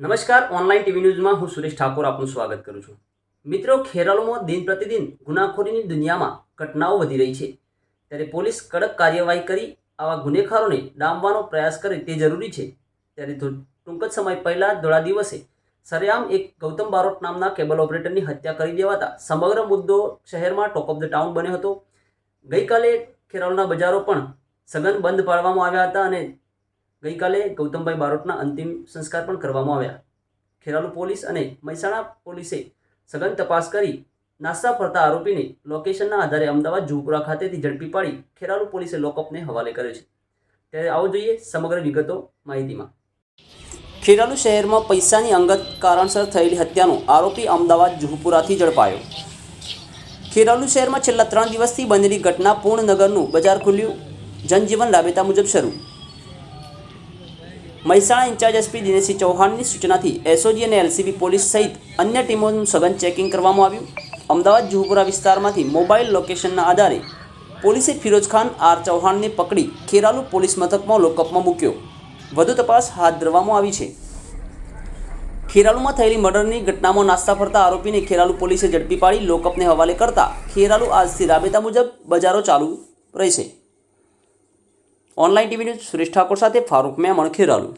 નમસ્કાર, online TV ન્યૂઝમાં હું સુરેશ ઠાકોર આપનું સ્વાગત કરું છું. મિત્રો, ખેરાલુમાં દિન પ્રતિદિન ગુનાખોરીની દુનિયામાં ઘટનાઓ વધી રહી છે. ત્યારે પોલીસ કડક કાર્યવાહી કરી, આવા ગુનેખારોને ડામવાનો પ્રયાસ કરે તે જરૂરી છે. ત્યારે ટૂંક જ સમય પહેલાં ધોળા દિવસે સરેઆમ એક ગૌતમ બારોટ નામના કેબલ ઓપરેટરની હત્યા કરી દેવાતા સમગ્ર મુદ્દો શહેરમાં ટોપ ઓફ ધ ટાઉન બન્યો હતો. ગઈકાલે ખેરાલુના બજારો પણ સઘન બંધ પાડવામાં આવ્યા હતા અને ગઈકાલે ગૌતમભાઈ બારોટના અંતિમ સંસ્કાર પણ કરવામાં આવ્યા. ખેરાલુ પોલીસ અને મહેસાણા પોલીસે સઘન તપાસ કરી નાસ્તા ફરતા આરોપીને લોકેશનના આધારે અમદાવાદ જુપુરા ખાતેથી ઝડપી પાડી ખેરાલુ પોલીસે લોકઅપને હવાલે કર્યો છે. ત્યારે આવો જોઈએ સમગ્ર વિગતો માહિતીમાં. ખેરાલુ શહેરમાં પૈસાની અંગત કારણસર થયેલી હત્યાનો આરોપી અમદાવાદ જુહપુરાથી ઝડપાયો. ખેરાલુ શહેરમાં છેલ્લા ત્રણ દિવસથી બનેલી ઘટના પૂર્ણનગરનું બજાર ખુલ્યું. જનજીવન રાબેતા મુજબ શરૂ. મહેસાણા ઇન્ચાર્જ એસપી દિનેશસિંહ ચૌહાણની સૂચનાથી એસઓજી અને એલસીબી પોલીસ સહિત અન્ય ટીમોનું સઘન ચેકિંગ કરવામાં આવ્યું. અમદાવાદ જુહપુરા વિસ્તારમાંથી મોબાઈલ લોકેશનના આધારે પોલીસે ફિરોજ ખાન, આર ચૌહાણને પકડી ખેરાલુ પોલીસ મથકમાં લોકઅપમાં મૂક્યો. વધુ તપાસ હાથ ધરવામાં આવી છે. ખેરાલુમાં થયેલી મર્ડરની ઘટનામાં નાસ્તા ફરતા આરોપીને ખેરાલુ પોલીસે ઝડપી પાડી લોકઅપને હવાલે કરતા ખેરાલુ આજથી રાબેતા મુજબ બજારો ચાલુ રહેશે. Online TV news Suresh Thakor સાથે ફારૂક મેમણ ખેરાલુ